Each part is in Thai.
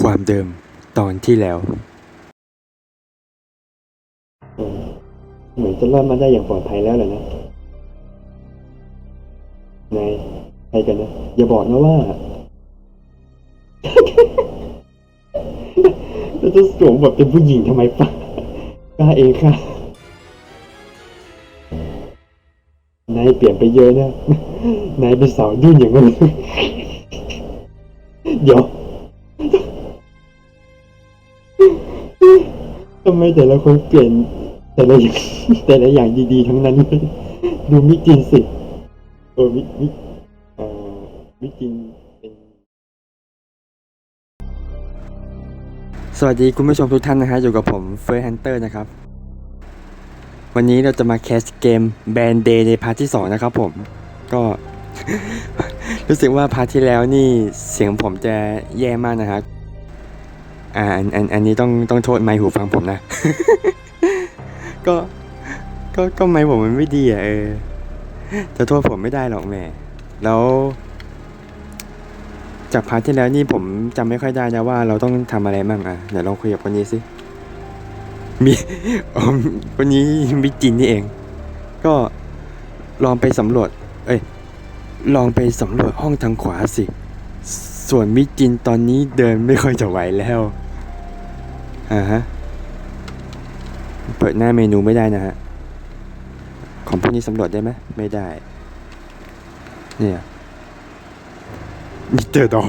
ความเดิมตอนที่แล้ว เออเหมือนจะรอดมาได้อย่างปลอดภัยแล้วแหละนะนายใครกันนะ อย่าบอกนะว่า เราจะสวมแบทเป็นผู้หญิงทำไมปะกล้าเองค่ะ นายเปลี่ยนไปเยอะนะ นายเป็นสาวยุ่นอย่างนั้นเลยเดี๋ยว ไมแต่ละคนเปลี่ยนแต่ละอย่างแต่ละอย่างดีๆ ทั้งนั้น ดูมิจินสิเออมิมิเอ่อมิจินเป็นสวัสดีคุณผู้ชมทุกท่านนะฮะอยู่กับผมเฟ r ร์ฮันเตอร์นะครับ วันนี้เราจะมาแคสเกมแบนเดย์ในพาร์ทที่2นะครับผมก็รู้สึกว่าพาร์ทที่แล้วนี่เสียงผมจะแย่มากนะฮะ อ่าอันอันอันนี้ต้องต้องโทษไมค์หูฟังผมนะ ก็ก็ก็ไมค์ผมมันไม่ดีอะเออจะโทษผมไม่ได้หรอกแม่ แล้ว จากพาร์ทที่แล้วนี่ผมจำไม่ค่อยได้นะว่าเราต้องทำอะไรบ้างอะเดี๋ยวลองคุยกับคนนี้สิมีอ๋อคนนี้มิจินนี่เอง ก็ลองไปสำรวจ เอ้ย ลองไปสำรวจห้องทางขวาสิ ส่วนมิจินตอนนี้เดินไม่ค่อยจะไหวแล้ว อ่าฮะ เปิดหน้าเมนูไม่ได้นะฮะ ของพวกนี้สำรวจได้ไหมไม่ได้ เนี่ยมิสเตอร์ดอ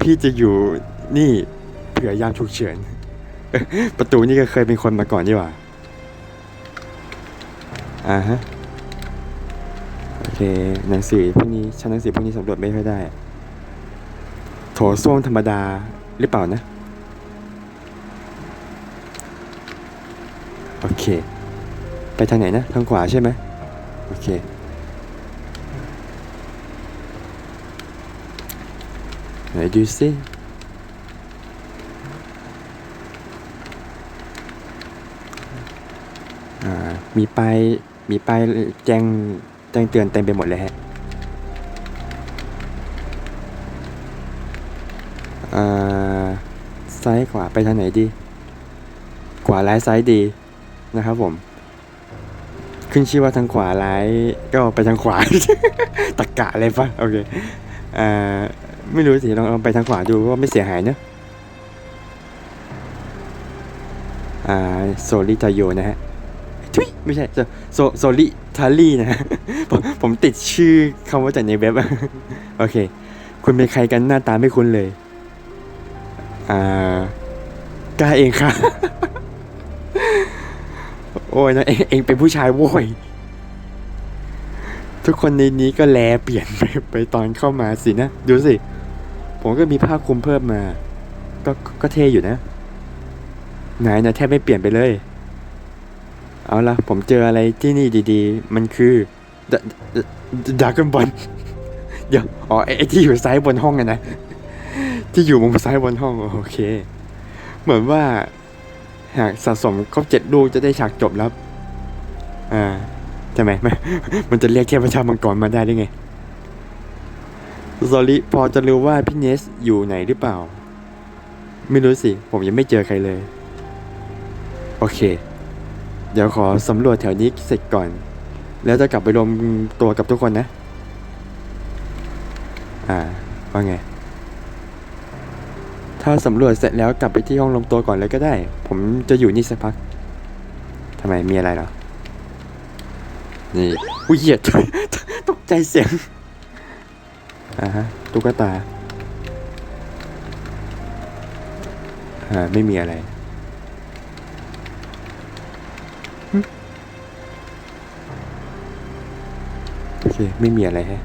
พี่จะอยู่นี่เผื่อยามฉุกเฉินเอ้ยประตูนี่ก็เคยเป็นคนมาก่อนนี่หว่า อ่าฮะ โอเค หนังสือพวกนี้ชั้นหนังสือพวกนี้สำรวจไม่ค่อยได้ โถส้วมธรรมดาหรือเปล่านะ เค ไปทางไหนนะ ทางขวาใช่ไหมโอเค ไหนดูสิมีป้ายมีป้ายแจ้งแจ้งเตือนเต็มไปหมดเลยฮะซ้ายขวาไปทางไหนดี ขวาร้ายซ้ายดี นะครับผม ขึ้นชื่อว่าทางขวาร้ายก็ไปทางขวา ตะกะเลยปะโอเคอ่าไม่รู้สิลองลองไปทางขวาดูว่าไม่เสียหายเนอะอ่าโซลิทาโยนะฮะทุยไม่ใช่โซโซลิทารี่นะผมผมติดชื่อคำว่าจากในเว็บโอเค คุณเป็นใครกันหน้าตาไม่คุ้นเลย อ่ากล้าเองค่ะ โอ้ยนะเองเองเป็นผู้ชายโว้ยทุกคนในนี้ก็แลเปลี่ยนไปไปตอนเข้ามาสินะ ดูสิ ผมก็มีผ้าคลุมเพิ่มมา ก็ก็ก็เท่อยู่นะนายนะแทบไม่เปลี่ยนไปเลย เอาละผมเจออะไรที่นี่ดีๆ มันคือดากอนบอลเดี๋ยวอ๋อไอ้ที่อยู่ซ้ายบนห้องอะนะ ที่อยู่มุมซ้ายบนห้อง โอเค เหมือนว่า หากสะสมครบเจ็ดลูกจะได้ฉากจบแล้ว อ่าใช่ไหมมันมันจะเรียกเทพเจ้ามังกรมาได้ได้ไงสอรี่พอจะรู้ว่าพี่เนสอยู่ไหนหรือเปล่า ไม่รู้สิ ผมยังไม่เจอใครเลย โอเค เดี๋ยวขอสำรวจแถวนี้เสร็จก่อน แล้วจะกลับไปรวมตัวกับทุกคนนะ อ่า ว่าไง ถ้าสำรวจเสร็จแล้วกลับไปที่ห้องรวมตัวก่อนเลยก็ได้ ผมจะอยู่นี่สักพักทำไมมีอะไรเหรอ นี่อุ้ยเหยียดตกใจเสียงอ่าฮะตุ๊กตาอ่าไม่มีอะไรโอเค ไม่มีอะไรแฮะ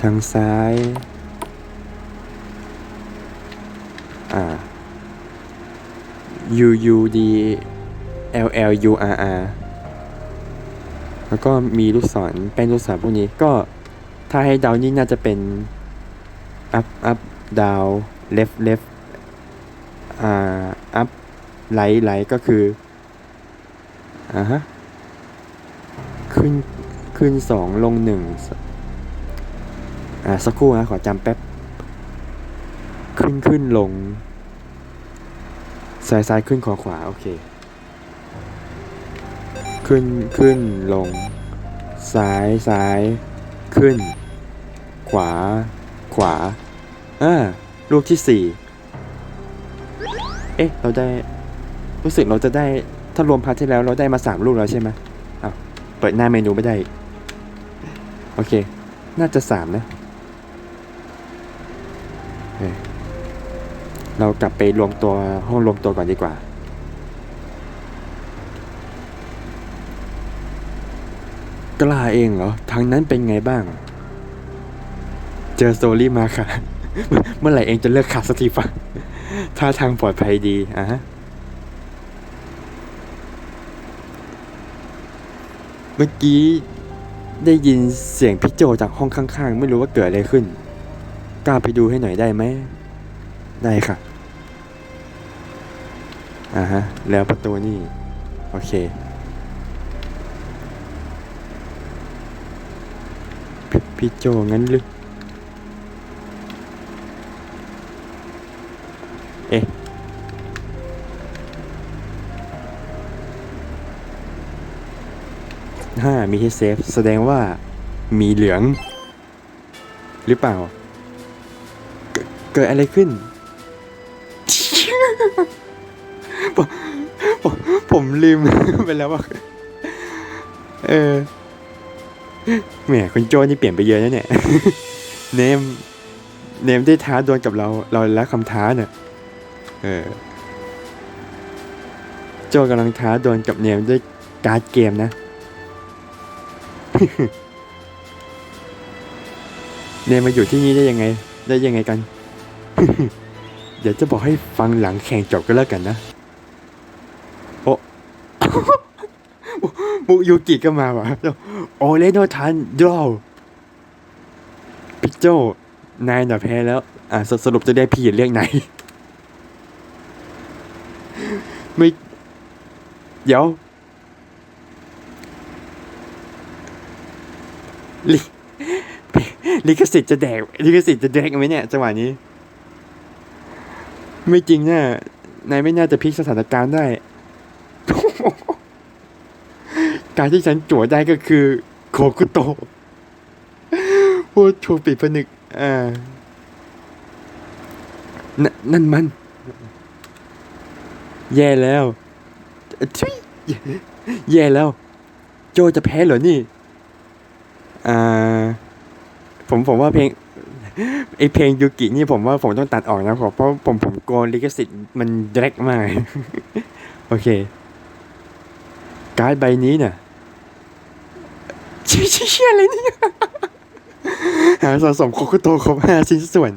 ทางซ้าย อ่า U U D L L U R R แล้วก็มีลูกศรเป็นลูกศรพวกนี้ก็ถ้าให้เดานี่น่าจะเป็น up up down left left อ่า up right right ก็คืออ่าฮะขึ้นขึ้นสองลงหนึ่งอ่าสักครู่นะขอจำแป๊บ ขึ้นขึ้นลง ซ้ายซ้ายขึ้นขวาขวาโอเค ขึ้นขึ้นลง ซ้ายซ้ายขึ้น ขวา ขวาอ่าลูกที่สี่เอ๊ะ เราได้ รู้สึกเราจะได้ ถ้ารวมพาร์ทที่แล้วเราได้มาสามลูกแล้วใช่ไหมอ้าว เปิดหน้าเมนูไม่ได้ โอเค น่าจะสามนะ เรากลับไปรวมตัวห้องรวมตัวก่อนดีกว่า กล้าเองเหรอทางนั้นเป็นไงบ้าง เจอโตรี่มาค่ะ เมื่อไหร่เองจะเลิกขาดสติฟังท่าทางปลอดภัยดีอะฮะเมื่อกี้ได้ยินเสียงพี่โจจากห้องข้างๆ ไม่รู้ว่าเกิดอะไรขึ้น กล้าไปดูให้หน่อยได้ไหม ได้ค่ะ อ่าฮะ แล้วประตูนี่ โอเคพพี่โจงั้นหรือเอ๊ะห้ามีให้เซฟ แสดงว่ามีเหลือง หรือเปล่า เกิดอะไรขึ้น ผมผมลืมไปแล้วว่าเออแหมคุณโจนี่เปลี่ยนไปเยอะนะเนี่ย เนม เนมได้ท้าดวลกับเรา เราแล้วคำท้าเนี่ยเออ โจกำลังท้าดวลกับเนมด้วยการ์ดเกมนะ เนมมาอยู่ที่นี่ได้ยังไง ได้ยังไงกัน เดี๋ยวจะบอกให้ฟังหลังแข่งจบก็แล้วกันนะ มุยูกิก็มาว่ะโอเลโนทันดรอพี่โจนายน่ะแพ้แล้ว อ่าสรุปจะได้พี่เรียกนายไม่ เดี๋ยวลิลิขสิทธิ์จะแดกลิขสิทธิ์จะแดกไหมเนี่ยจังหวะนี้ ไม่จริงน่ะนายไม่น่าจะพลิกสถานการณ์ได้ การที่ฉันจั่วได้ก็คือโคคุโตะพูดถูปิดผนึก อ่านนั่นมัน แย่แล้วแย่แล้ว โจจะแพ้เหรอนี่ อ่า ผมผมว่าเพลงไอเพลงยูกินี่ผมว่าผมต้องตัดออกนะเพราะผมผมโกนลิขสิทธิ์มันแรกมาก โอเค การ์ดใบนี้เนี่ย ชี่ยเชี่ยเชี่ยอะไรเนี่ยหาสะสมโคโคโตครบห้าชิ้นส่วน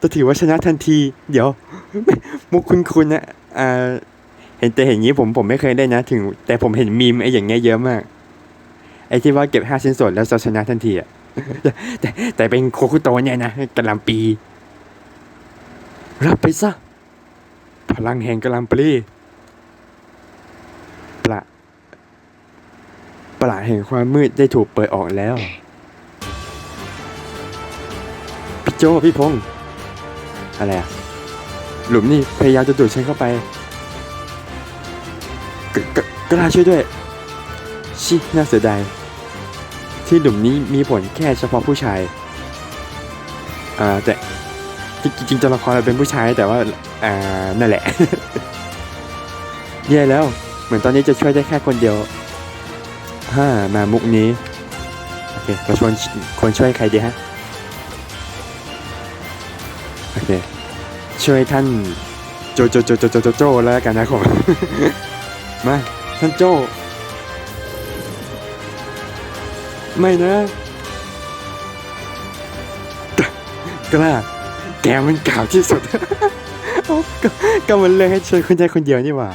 จะถือว่าชนะทันที เดี๋ยว มุกคุณคุณนะอ่าเห็นแต่เห็นงี้ผมผมไม่เคยได้นะ ถึง แต่ผมเห็นมีมไอ้อย่างเงี้ยเยอะมาก ไอ้ที่ว่าเก็บห้าชิ้นส่วนแล้วจะชนะทันทีอะแต่แต่เป็นโคคุโตะเนี่ยนะกะลำปี รับไปซะ พลังแห่งกะลำปลีปละปละ แห่งความมืดได้ถูกเปิดออกแล้ว พี่โจพี่พงษ์อะไรอะหลุมนี่พยายามจะดูดฉันเข้าไปกกกล้าช่วยด้วย ชิน่าเสียดายที่หลุมนี้มีผลแค่เฉพาะผู้ชายอ่าแต่จริงๆตัวละครเราเป็นผู้ชายแต่ว่าอ่านั่นแหละแย่แล้ว เหมือนตอนนี้จะช่วยได้แค่คนเดียว ฮ่ามามุกนี้ โอเคเราชวนควรช่วยใครดีฮะ โอเค ช่วยท่าน โจโจโจโจโจโจโจแล้วกันนะผมมา ท่านโจ ไม่นะกล้าแกมันกล่าวที่สุดก็ก็มันเรื่องให้ช่วยคนใจคนเดียวนี่หว่า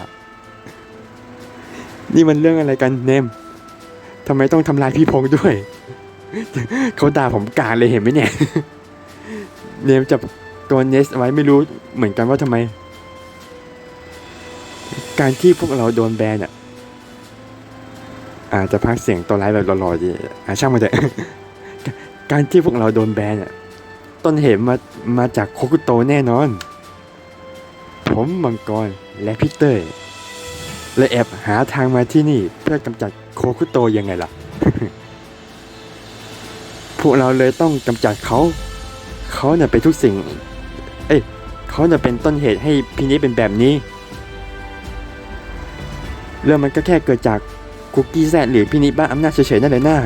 นี่มันเรื่องอะไรกันเนม ทำไมต้องทำลายพี่พงษ์ด้วย เขาด่าผมกลางเลยเห็นไหมเนี่ย เนมจับตัวเนสไว้ไม่รู้เหมือนกันว่าทำไม การที่พวกเราโดนแบนอะอาจจะพักเสียงตัวร้ายแบบหล่อๆดีอะช่างมันเถอะการที่พวกเราโดนแบนอะต้นเหตุมามาจากโคกุโตแน่นอน ผมมังกรและพีเตอร์เลยแอบหาทางมาที่นี่เพื่อกำจัด โคคุโตยังไงล่ะ พวกเราเลยต้องกำจัดเขา เขาเนี่ยเป็นทุกสิ่ง เอ้ยเขาเนี่ยเป็นต้นเหตุให้พี่นี้เป็นแบบนี้ เรื่องมันก็แค่เกิดจากคุกกี้แซดหรือพี่นิบ้าอำนาจเฉยๆนั่นเลยนะ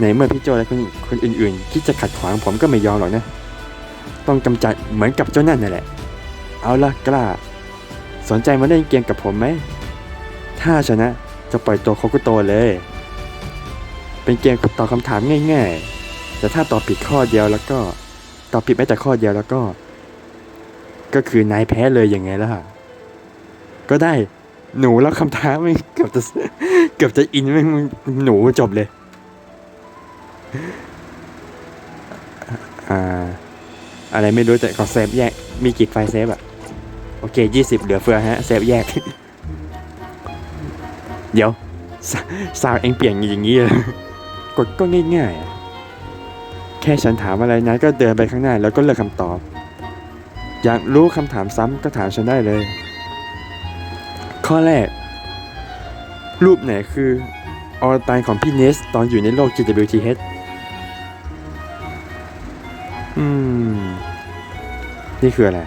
ในเมื่อพี่โจและคนคนอื่นๆที่จะขัดขวางผมก็ไม่ยอมหรอกนะ ต้องกำจัดเหมือนกับเจ้านั่นนั่นแหละ เอาละกล้า สนใจมาเล่นเกมกับผมไหม ถ้าชนะ จะปล่อยตัวโคกุโตเลย เป็นเกมตอบคำถามง่าย ๆ แต่ถ้าตอบผิดข้อเดียวแล้วก็ตอบผิดแม้แต่ข้อเดียวแล้วก็ ก็คือนายแพ้เลยยังไงล่ะ ก็ได้หนูแล้วคำท้าไม่เกือบจะเกือบจะอินไม่หนูจบเลยอ่าอะไรไม่รู้แต่ขอเซฟแยกมีกี่ไฟเซฟอะโอเคยี่สิบเหลือเฟือฮะเซฟแยก เดี๋ยวซาวเองเปลี่ยนอย่างนี้เลยกดก็ง่ายๆอะแค่ฉันถามอะไรนะก็เดินไปข้างหน้าแล้วก็เลือกคำตอบ อยากรู้คำถามซ้ำก็ถามฉันได้เลย ข้อแรก รูปไหนคืออวตารของพี่เนส ตอนอยู่ในโลก GWTH อืม นี่คืออะไร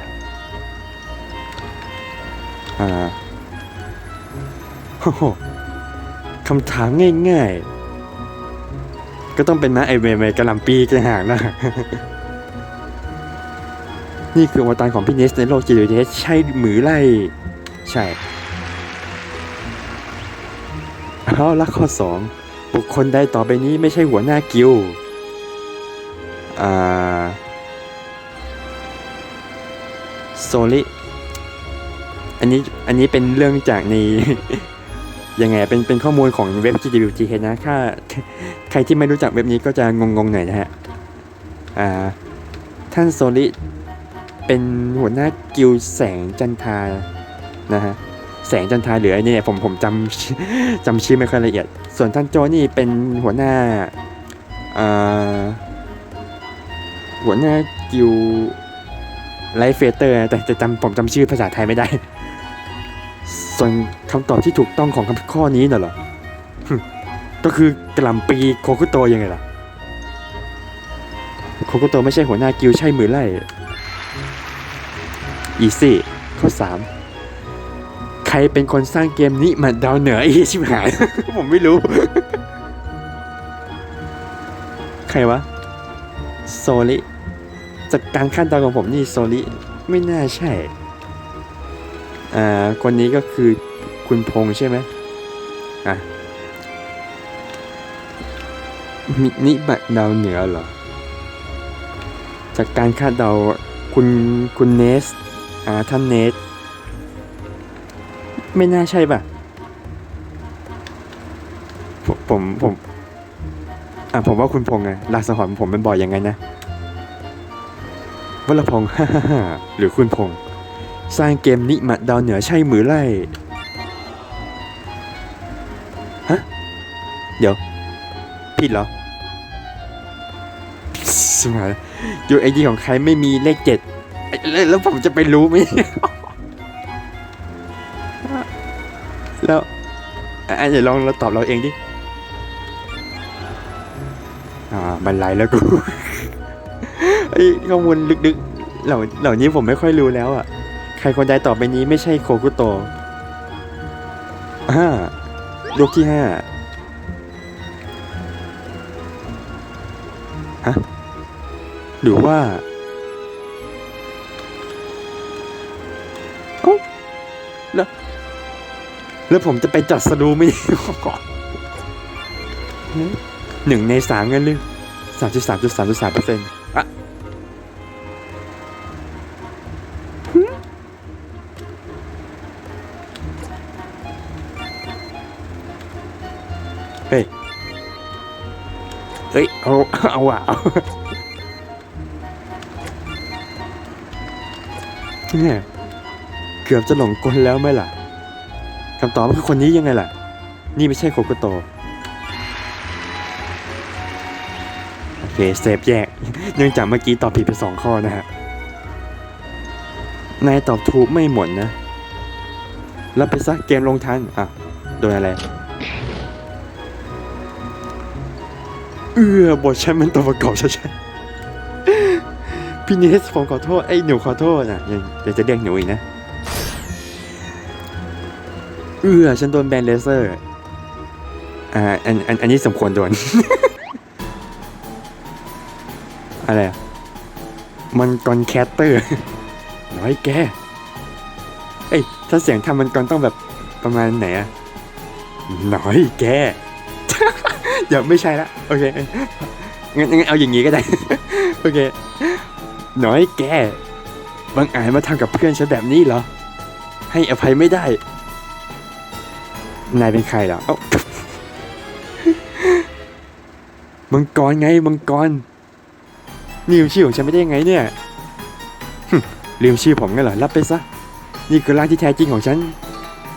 อ่าโอ้โห คำถามง่ายๆ ก็ต้องเป็นม้าไอเวเมกระลำปีกันห่างนะ นี่คืออวตารของพี่เนสในโลก GWTH ใช่หมือไล่ ใช่เอาละข้อสองบุคคลใดต่อไปนี้ไม่ใช่หัวหน้ากิลอ่าโซลิอันนี้อันนี้เป็นเรื่องจากใน ยังไงเป็นเป็นข้อมูลของเว็บ GWGH นะถ้าใครที่ไม่รู้จักเว็บนี้ก็จะงงๆหน่อยนะฮะอ่าท่านโซลิเป็นหัวหน้ากิลแสงจันทานะฮะแสงจันทราหรือไอ้นี่ยผมผมจำจำชื่อไม่ค่อยละเอียด ส่วนท่านโจนี่เป็นหัวหน้าอ่าหัวหน้ากิลไลฟ์เฟเตอร์แต่แต่จำผมจำชื่อภาษาไทยไม่ได้ ส่วนคำตอบที่ถูกต้องของคำข้อนี้น่ะเหรอก็คือกลัมปีโคคุโตยังไงล่ะ โคคุโตไม่ใช่หัวหน้ากิลใช่มือไล่อีซี่ข้อสามใครเป็นคนสร้างเกมนี้มาดาวเหนืออีชิบหาย ผมไม่รู้ ใครวะ โซลิ จากการคาดเดาของผมนี่โซลิ ไม่น่าใช่ อ่าคนนี้ก็คือคุณพงษ์ใช่ไหมอะมินิบัตดาวเหนือเหรอ จากการคาดเดาคุณคุณเนสอ่าท่านเนส ไม่น่าใช่ป่ะผมผมผมอะผมว่าคุณพงษ์ไงลาสหอนผมเป็นบ่อยยังไงนะวรพงษ์ฮ่าฮ่าฮ่าหรือคุณพงษ์ สร้างเกมนิมัดดาวเหนือใช่มือไล่ฮะ เดี๋ยว ผิดเหรอสมัยยูไอดีของใครไม่มีเลขเจ็ดแล้วผมจะไปรู้ไหมแล้วอะเดี๋ยวลองเราตอบเราเองดิอ่าบันไลแล้วกูไอ้ข้อมูลลึกๆเหล่าเหล่านี้ผมไม่ค่อยรู้แล้วอะ ใครคนใดต่อไปนี้ไม่ใช่โคคุโตะห้าลูกที่ห้าฮะหรือว่าเอ้แล้วแล้วผมจะไปจัดสดูไหมหนึ่งในสามเงินเลยสามจุดสามจุดสามจุดสามเปอร์เซ็นต์อะ เฮ้ย เฮ้ย เอา เอาว่ะเนี่ยเกือบจะหลงกลแล้วไหมล่ะคำตอบคือคนนี้ยังไงล่ะ นี่ไม่ใช่โคโกโต โอเคเคเซฟแยก เนื่องจากเมื่อกี้ตอบผิดไปสองข้อนะฮะ นายตอบถูกไม่หมดนะ แล้วไปซักเกมลงทันอะ โดนอะไร เอื้อบทฉันมันตัวประกอบชัดๆพี่เนสผมขอโทษไอ้หนูขอโทษนะยังยังจะเรียกหนูอีกนะเอื้อฉันโดนแบนเลเซอร์อ่าอันอันอันนี้สมควรโดน อะไรอะมันกอนแคตเตอร์ น้อยแก เอ้ย ถ้าเสียงทำมันกอนต้องแบบประมาณไหนอะน้อยแก เดี๋ยวไม่ใช่ละโอเคงั้นงั้นเอาอย่างงี้ก็ได้ โอเค น้อยแกบางอาจมาทำกับเพื่อนฉันแบบนี้เหรอ ให้อภัยไม่ได้ นายเป็นใครเหรอเอ้ามังกรไงมังกรนี่ชื่อของฉันไม่ได้ยังไงเนี่ยลืมชื่อผมงั้นเหรอรับไปซะ นี่คือร่างที่แท้จริงของฉัน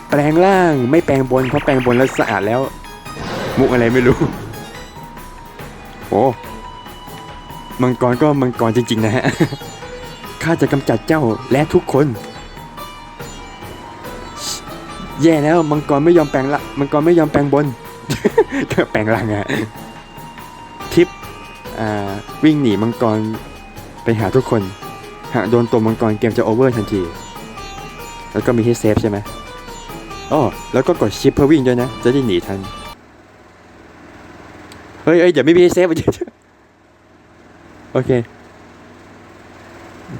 แปลงร่างไม่แปลงบนเพราะแปลงบนแล้วสะอาดแล้ว มุกอะไรไม่รู้ อ้ มังกรก็มังกรจริง ๆ นะฮะ ข้าจะกำจัดเจ้าและทุกคน แย่แล้วมังกรไม่ยอมแปลงละ มังกรไม่ยอมแปลงบนแปลงร่างอะทิปอ่าวิ่งหนีมังกรไปหาทุกคน หากโดนตัวมังกรเกมจะโอเวอร์ทันที แล้วก็มีให้เซฟใช่ไหมอ๋อแล้วก็กดชิปเพื่อวิ่งด้วยนะ จะได้หนีทัน เฮ้ยเฮ้ยเดี๋ยวไม่มีให้เซฟเดี๋ยวโอเค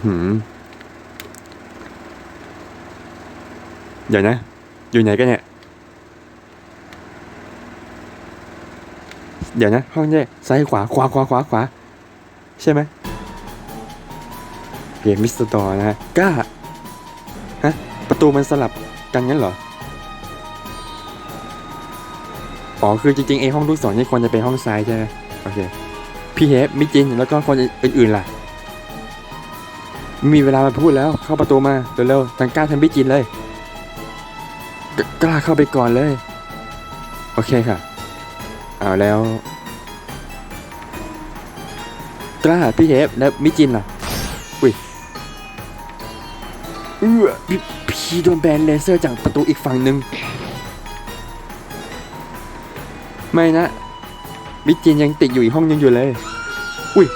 หืมเดี๋ยวนะ อยู่ไหนกันเนี่ย เดี๋ยวนะ ห้องนี่ซ้ายขวา ขวาขวาขวาขวา ใช่ไหมเกมมิสเตอร์ดอนะฮะกล้า ฮะ ประตูมันสลับกันงั้นเหรอ อ๋อคือจริงๆไอห้องลูกศรนี่ควรจะเป็นห้องซ้ายใช่ไหมโอเคพี่เฮฟมิจินแล้วก็คนอื่นๆล่ะ มีเวลามาพูดแล้วเข้าประตูมาเร็วๆทังกล้าทั้งมิจินเลยกกล้าเข้าไปก่อนเลย โอเคค่ะเอาแล้ว กล้าพี่เฮฟแล้วมิจินล่ะอุ้ยเออพี่พี่โดนแบนเลเซอร์จากประตูอีกฝั่งหนึ่ง ไม่นะมิจินยังติดอยู่อีกห้องนึงอยู่เลย อุ้ย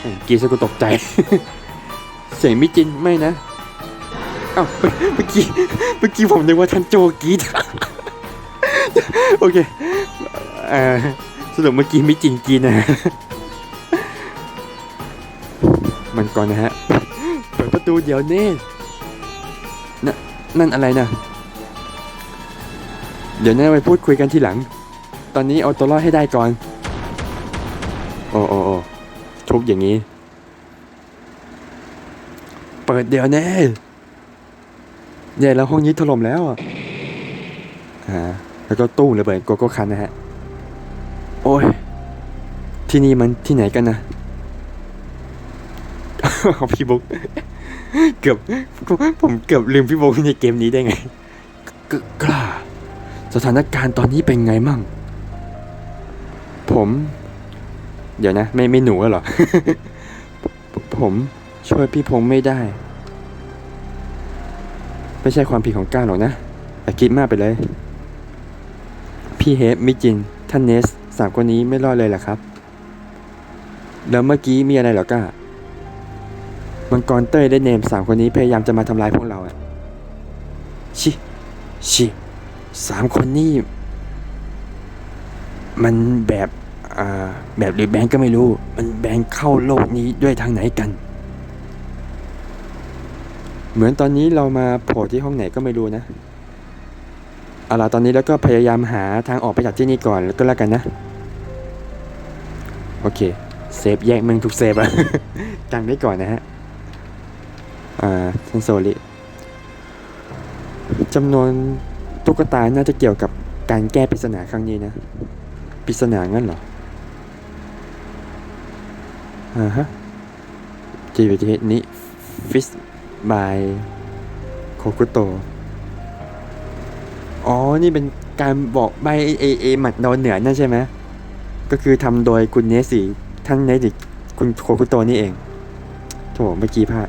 โอ้กรีดซะกูตกใจ เสียงมิจินไม่นะเอ้าเมื่อเมื่อกี้เมื่อกี้ผมนึกว่าท่านโจกีดโอเคเอ่อสรุปเมื่อกี้มิจินกรีดนะมันก่อนนะฮะ เปิดประตูเดี๋ยวนี้นนั่นอะไรนะ เดี๋ยวน่าไปพูดคุยกันทีหลัง ตอนนี้เอาตัวรอดให้ได้ก่อน โอ้โอ้โอ้ทุบอย่างนี้ เปิดเดี๋ยวแน่ใหญ่แล้วห้องนี้ถล่มแล้วอะอ่าแล้วก็ตู้ระเบิดโกโก้คันนะฮะ โอ้ย ที่นี่มันที่ไหนกันนะของพี่บุ๊กเกือบผมเกือบลืมพี่บุ๊กในเกมนี้ได้ไงกกล้า สถานการณ์ตอนนี้เป็นไงมั่ง ผม เดี๋ยวนะ ไม่ไม่หนูแล้วเหรอ ผมช่วยพี่พงษ์ไม่ได้ ไม่ใช่ความผิดของก้าวหรอกนะแต่คิดมากไปเลย พี่เฮฟมิจินท่านเนสสามคนนี้ไม่รอดเลยเหรอครับ แล้วเมื่อกี้มีอะไรหรอก้ามังกรเต้ยได้เนมสามคนนี้พยายามจะมาทำลายพวกเราอะชิชิสามคนนี้ มันแบบ แบบหรือแบงก์ก็ไม่รู้ มันแบงก์เข้าโลกนี้ด้วยทางไหนกัน เหมือนตอนนี้เรามาโผล่ที่ห้องไหนก็ไม่รู้นะเอาล่ะตอนนี้แล้วก็พยายามหาทางออกไปจากที่นี่ก่อนแล้วก็แล้วกันนะ โอเค เซฟแยกมึงทุกเซฟอะกันไว้ก่อนนะฮะ อ่าทันโซลิจำนวนตุ๊กตาน่าจะเกี่ยวกับการแก้ปริศนาครั้งนี้นะ ปริศนางั้นเหรอ อ่าฮะจีวิจินี้ ฟิสบายโคกุโต อ๋อ นี่เป็นการบอกใบเอเอหมัดดาวเหนือนั่นใช่ไหม ก็คือทำโดยคุณเนสีท่านเนดิคุณโคคุโตนี่เอง โถเมื่อกี้พลาด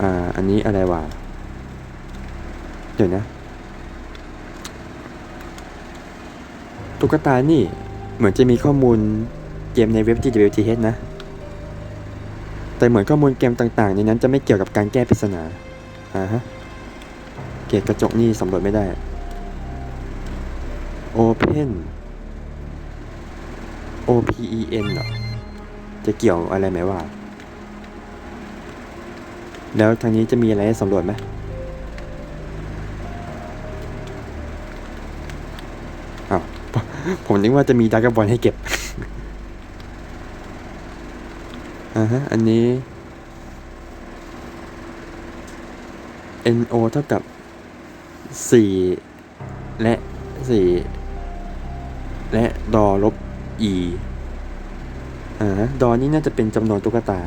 อ่า อันนี้อะไรวะ เดี๋ยวนะ ตุ๊กตานี่ เหมือนจะมีข้อมูลเกมในเว็บ GWTH นะ แต่เหมือนข้อมูลเกมต่างๆ ในนั้นจะไม่เกี่ยวกับการแก้ปริศนาอ่าฮะ เกตกระจกนี่สำรวจไม่ได้ Open O P E N เหรอ จะเกี่ยวอะไรไหมว่า แล้วทางนี้จะมีอะไรให้สำรวจไหม ผมนึกว่าจะมีดรากบอลให้เก็บอ่าฮะ อันนี้ NO เท่ากับ 4 และ 4 และดอลบ E อ่าฮะ ดอนี่น่าจะเป็นจำนวนตุ๊กตา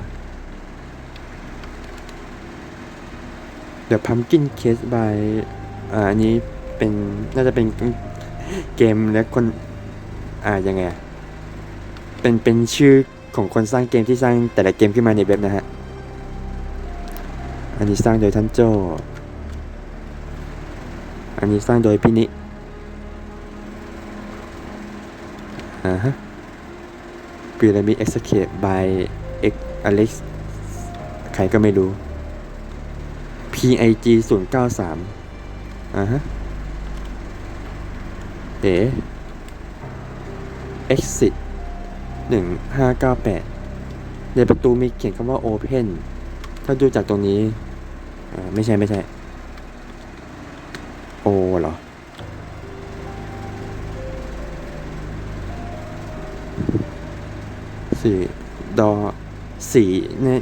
เดี๋ยว Pumpkin Case by อ่าอันนี้เป็น น่าจะเป็นเกมและคน อ่ายังไงเป็นเป็นชื่อของคนสร้างเกมที่สร้างแต่ละเกมขึ้นมาในเว็บนะฮะ อันนี้สร้างโดยท่านโจ อันนี้สร้างโดยพี่นิอ่าฮะ Pyramid Escape by X Alex ใครก็ไม่รู้ PIG 0 9 3อ่าฮะ เอ๋ exit หนึ่งห้าเก้าแปดในประตูมีเขียนคำว่า open ถ้าดูจากตรงนี้ไม่ใช่ไม่ใช่ โอเหรอ สี่ดอสี่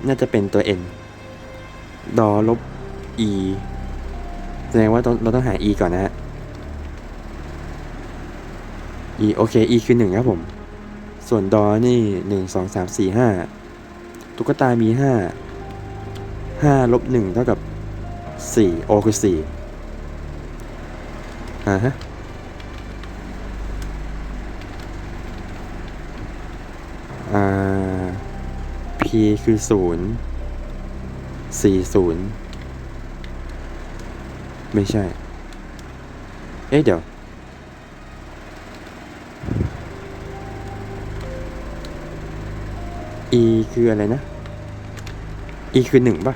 น่าจะเป็นตัว n ดอลบ e แสดงว่าเราต้องหา e ก่อนนะฮะ e โอเค e คือหนึ่งครับผม ส่วนดอนี่หนึ่งสองสามสี่ห้าตุ๊กตามีห้าห้าลบหนึ่งเท่ากับสี่โอคือสี่อ่าฮะอ่า p คือศูนย์สี่ศูนย์ไม่ใช่ เอ๊ะเดี๋ยว e คืออะไรนะ e คือหนึ่งป่ะ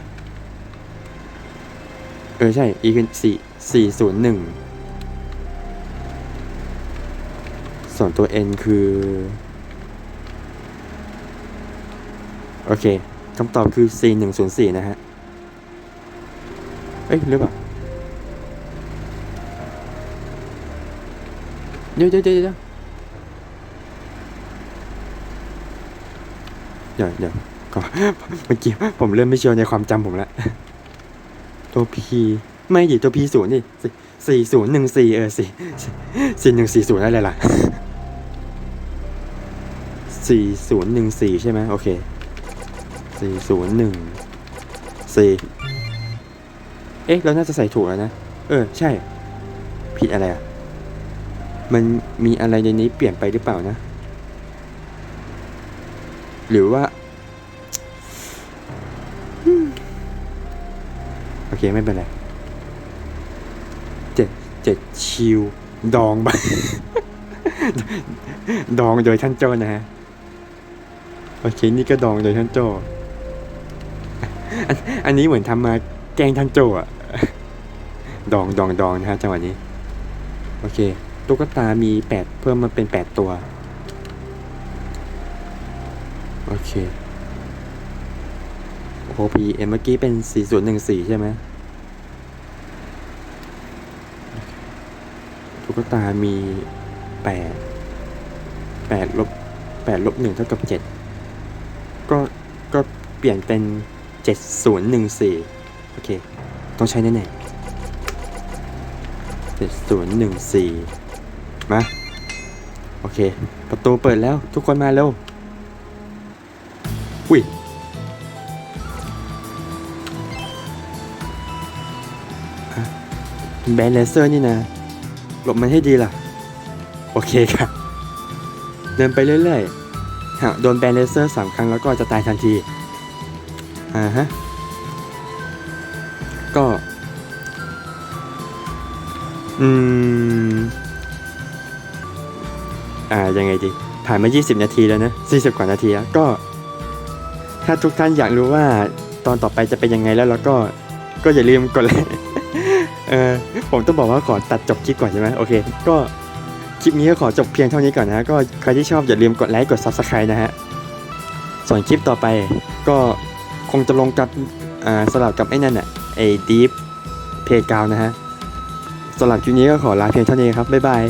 เออใช่ e คือสี่สี่ศูนย์หนึ่งส่วนตัว n คือ โอเคคำตอบคือ C 1 0 4นะฮะ เอ้ยหรือเปล่าเดี๋ยวเดี๋ยวเดี๋ยว เดี๋ยวเดี๋ยวเดี๋ยวก่อนเมื่อกี้ผมเริ่มไม่เชื่อในความจำผมแล้วตัว P ไม่ดิตัว P ศูนย์นี่สี่ศูนย์หนึ่งสี่เออสี่สี่หนึ่งสี่ศูนย์อะไรล่ะสี่ศูนย์หนึ่งสี่ใช่ไหมโอเคสี่ศูนย์หนึ่งสี่เอ๊ะ เราน่าจะใส่ถูกแล้วนะ เออ ใช่ ผิดอะไรอะ มันมีอะไรในนี้เปลี่ยนไปหรือเปล่านะ หรือว่าโอเคไม่เป็นไรเจ็ดเจ็ดชิว ดองไปดองโดยท่านโจนะฮะโอเคนี่ก็ดองโดยท่านโจอันอันนี้เหมือนทำมาแกล้งท่านโจอะดองดองดองนะฮะจังหวะนี้ โอเค ตุ๊กตามีแปดเพิ่มมาเป็นแปดตัว โอเค OP เอ็มเมื่อกี้เป็น 4014 ใช่ไหมตุ๊กตามี 8 8ลบ8ลบ1เท่ากับ 7 ก็ ก็เปลี่ยนเป็น 7014 โอเค ต้องใช้แน่ๆ7014 มา โอเค ประตูเปิดแล้วทุกคนมาเร็ว แบนเลเซอร์นี่นะ หลบมันให้ดีล่ะ โอเคค่ะเดินไปเรื่อยๆ หากโดนแบนเลเซอร์สามครั้งแล้วก็จะตายทันที อ่าฮะ ก็ อืม อ่า ยังไงดี ผ่านมา 20 นาทีแล้วนะ 40 กว่านาทีแล้วก็ ถ้าทุกท่านอยากรู้ว่าตอนต่อไปจะเป็นยังไงแล้วแล้วก็ ก็อย่าลืมกดไลค์ เออผมต้องบอกว่าขอตัดจบคลิปก่อนใช่ไหมโอเค ก็คลิปนี้ก็ขอจบเพียงเท่านี้ก่อนนะก็ใครที่ชอบอย่าลืมกดไลค์กด Subscribe นะฮะ ส่วนคลิปต่อไปก็คงจะลงกับอ่าสลับกับไอ้นั่นอะไอ้ดีฟเพจกาวนะฮะสำหรับคลิปนี้ก็ขอลาเพียงเท่านี้ครับบ๊ายบาย